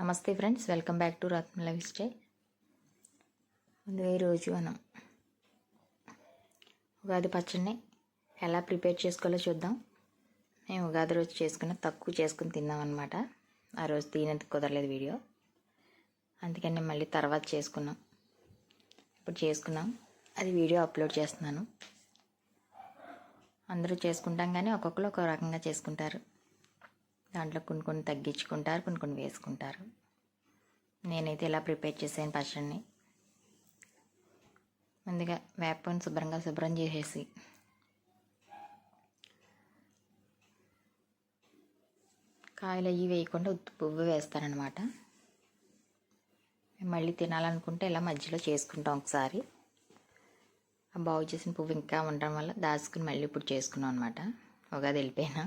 నమస్తే friends welcome back to Ratna lifestyle ముందుగా ఈరోజు మనం ఉగాది పచ్చడిని ఎలా ప్రిపేర్ చేసుకోవాలో చూద్దాం. మేము ఉగాది రోజు చేసుకున్న తక్కువ చేసుకుని తిన్నాం అనమాట ఆ రోజు తినేందుకు కుదరలేదు వీడియో. అందుకని నేను మళ్ళీ తర్వాత చేసుకున్నాం. ఇప్పుడు చేసుకున్నాం. అది వీడియో అప్లోడ్ చేస్తున్నాను. అందరూ చేసుకుంటాం కానీ ఒక్కొక్కరు ఒక రకంగా చేసుకుంటారు. దాంట్లో కొన్ని కొన్ని తగ్గించుకుంటారు కొన్ని కొన్ని వేసుకుంటారు. నేనైతే ఇలా ప్రిపేర్ చేసాను పచ్చడిని. ముందుగా వేపని శుభ్రంగా శుభ్రం చేసేసి కాయలు అవి వేయకుండా ఉత్తి పువ్వు వేస్తారనమాట మళ్ళీ తినాలనుకుంటే ఇలా మధ్యలో చేసుకుంటాం ఒకసారి. ఆ బాగు చేసిన పువ్వు ఇంకా ఉండడం వల్ల దాచుకుని మళ్ళీ ఇప్పుడు చేసుకున్నాం అనమాట ఉగాది వెళ్ళిపోయినా.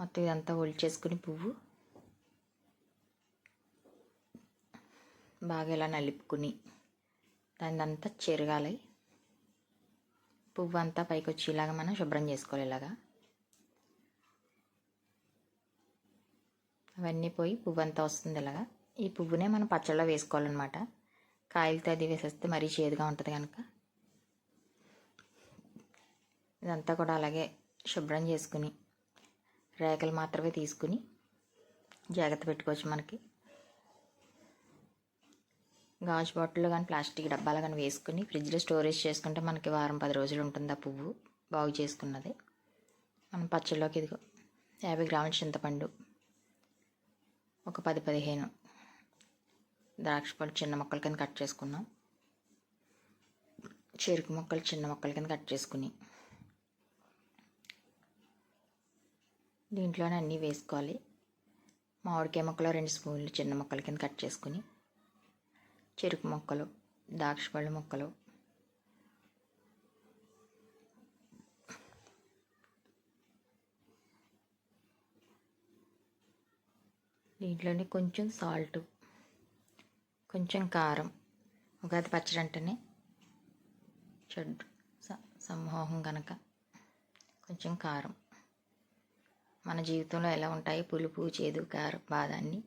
మొత్తం ఇదంతా చేసుకుని పువ్వు. బాగా ఇలా నలుపుకుని దానిదంతా చెరగాలి. పువ్వు అంతా పైకి వచ్చేలాగా మనం శుభ్రం చేసుకోవాలి ఇలాగా. అవన్నీ పోయి పువ్వు అంతా వస్తుంది ఇలాగా. ఈ పువ్వునే మనం పచ్చళ్ళలో వేసుకోవాలన్నమాట. కాయలతో అది వేసేస్తే మరీ చేదుగా ఉంటుంది కనుక ఇదంతా కూడా అలాగే శుభ్రం చేసుకుని రేఖలు మాత్రమే తీసుకుని జాగ్రత్త పెట్టుకోవచ్చు మనకి. గాజు బాటిల్లో కానీ ప్లాస్టిక్ డబ్బాలు కానీ వేసుకుని ఫ్రిడ్జ్లో స్టోరేజ్ చేసుకుంటే మనకి వారం పది రోజులు ఉంటుంది ఆ పువ్వు బాగు చేసుకున్నది. మనం పచ్చళ్ళలోకి ఇదిగో యాభై గ్రాముల చింతపండు ఒక పది పదిహేను ద్రాక్ష పళ్ళు చిన్న మొక్కల కింద కట్ చేసుకున్నాం. చెరుకు మొక్కలు చిన్న మొక్కల కింద కట్ చేసుకుని దీంట్లోనే అన్నీ వేసుకోవాలి. మామిడికాయ ముక్కలు రెండు స్పూన్లు చిన్న ముక్కల కింద కట్ చేసుకుని చెరుకు ముక్కలు ద్రాక్షపళ్ళు ముక్కలు దీంట్లోనే కొంచెం సాల్ట్ కొంచెం కారం ఉగాది పచ్చడి అంటేనే చెడ్డు సమూహం కనుక కొంచెం కారం. మన జీవితంలో ఎలా ఉంటాయి? పులుపు చేదు కారం బాధ అన్నీ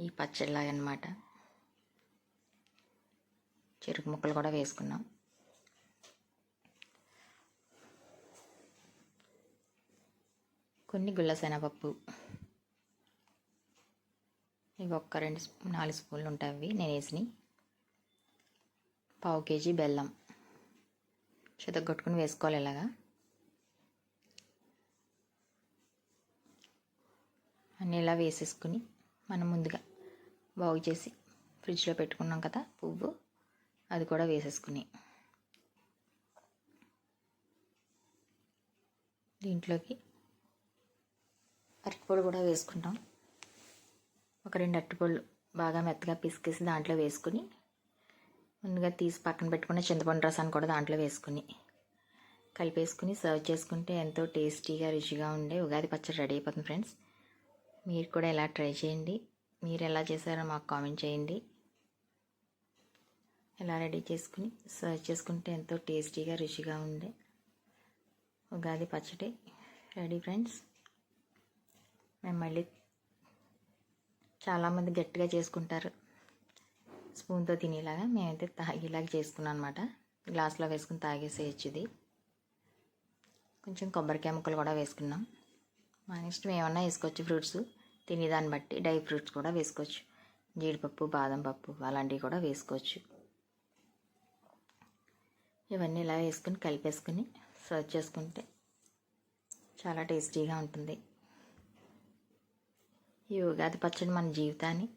ఈ పచ్చడిలాగా అనమాట చెరుకు ముక్కలు కూడా వేసుకున్నాం. కొన్ని గుళ్ళ శనగపప్పు. ఇవి ఒక్క రెండు నాలుగు స్పూన్లు ఉంటాయి నేను వేసినాయి పావు కేజీ బెల్లం. చెతగొట్టుకుని వేసుకోవాలి ఇలాగా. అన్నీ ఇలా వేసేసుకుని మనం ముందుగా బాగు చేసి ఫ్రిడ్జ్లో పెట్టుకున్నాం కదా పువ్వు అది కూడా వేసేసుకుని. దీంట్లోకి అరటిపొడి కూడా వేసుకుంటాం. ఒక రెండు అరటిపళ్ళు బాగా మెత్తగా పిసికేసి దాంట్లో వేసుకుని ముందుగా తీసి పక్కన పెట్టుకున్న చింతపండు రసాన్ని కూడా దాంట్లో వేసుకుని కలిపేసుకుని సర్వ్ చేసుకుంటే ఎంతో టేస్టీగా రుచిగా ఉండే ఉగాది పచ్చడి రెడీ అయిపోతుంది ఫ్రెండ్స్ మీరు కూడా ఎలా ట్రై చేయండి. మీరు ఎలా చేశారో మాకు కామెంట్ చేయండి. ఎలా రెడీ చేసుకుని సర్వ్ చేసుకుంటే ఎంతో టేస్టీగా రుచిగా ఉండే ఉగాది పచ్చడి రెడీ ఫ్రెండ్స్. మేము మళ్ళీ చాలామంది గట్టిగా చేసుకుంటారు. స్పూన్తో తినేలాగా మేమైతే తాగేలాగా చేసుకున్నాం అనమాట గ్లాస్లో వేసుకుని తాగేసేయచ్చు ఇది. కొంచెం కొబ్బరికాయ ముక్కలు కూడా వేసుకున్నాం. మన ఇష్టం ఏమన్నా వేసుకోవచ్చు ఫ్రూట్స్. తినేదాన్ని బట్టి డ్రై ఫ్రూట్స్ కూడా వేసుకోవచ్చు. జీడిపప్పు బాదం పప్పు అలాంటివి కూడా వేసుకోవచ్చు. ఇవన్నీ ఇలా వేసుకుని కలిపేసుకుని సర్వ్ చేసుకుంటే చాలా టేస్టీగా ఉంటుంది. ఈ ఉగాది పచ్చడి మన జీవితాన్ని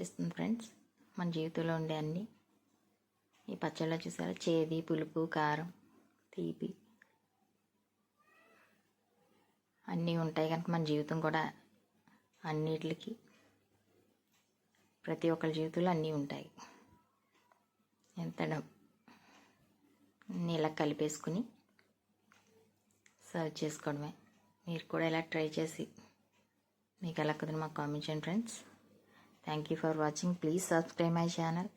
చేస్తుంది ఫ్రెండ్స్. మన జీవితంలో ఉండే అన్నీ ఈ పచ్చడిలో చూసారా? చేది పులుపు కారం తీపి అన్నీ ఉంటాయి కనుక మన జీవితం కూడా అన్నిటికి ప్రతి ఒక్కరి జీవితంలో అన్నీ ఉంటాయి. ఎంత ఇలా కలిపేసుకుని సర్వ్ చేసుకోవడమే. మీరు కూడా ఇలా ట్రై చేసి మీకు ఎలా కుదిరి మాకు కామెంట్ చేయండి friends. Thank you for watching please subscribe my channel